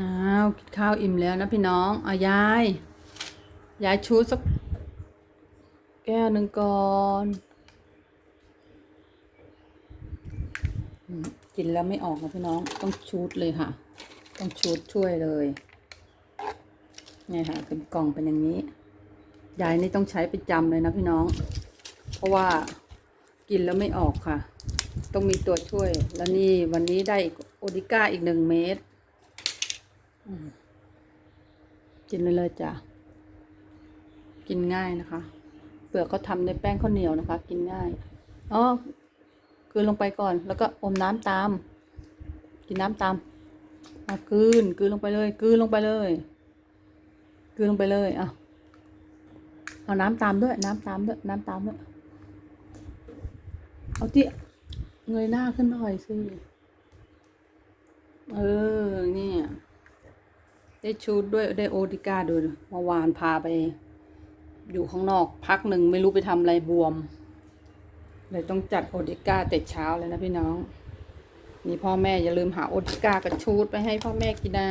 อ้าวกินข้าวอิ่มแล้วนะพี่น้องเอายาย ยายชูสัก แก้วหนึ่งก่อนกินแล้วไม่ออกนะพี่น้องต้องชูดเลยค่ะ ต้องชูดช่วยเลยนี่ค่ะเป็นกล่องเป็นอย่างนี้ ยายนี่ต้องใช้ประจำเลยนะพี่น้อง เพราะว่ากินแล้วไม่ออกค่ะ ต้องมีตัวช่วย แล้วนี่วันนี้ได้อโอดิก้าอีกหนึ่งเม็ด กินเลยเลยจ้ะ กินง่ายนะคะ เปลือกเขาทำในแป้งข้าวเหนียวนะคะ กินง่าย อ๋อกลืนลงไปก่อน แล้วก็อมน้ำตาม กินน้ำตามเอากลืนกลืนลงไปเลยกลืนลงไปเลยกลืนลงไปเลยเอาเอาน้ำตามด้วย น้ำตามด้วย น้ำตามด้วย เอาที่เงยหน้าขึ้นหน่อยสิ เออ เนี่ย ได้ชูดด้วยได้โอติก้าด้วยเมื่อวานพาไป อยู่ข้างนอกพักหนึ่งไม่รู้ไปทำอะไรบวม เลยต้องจัดโอติก้าแต่เช้าเลยนะพี่น้องนี่พ่อแม่อย่าลืมหาโอติก้ากับชูดไปให้พ่อแม่กินนะ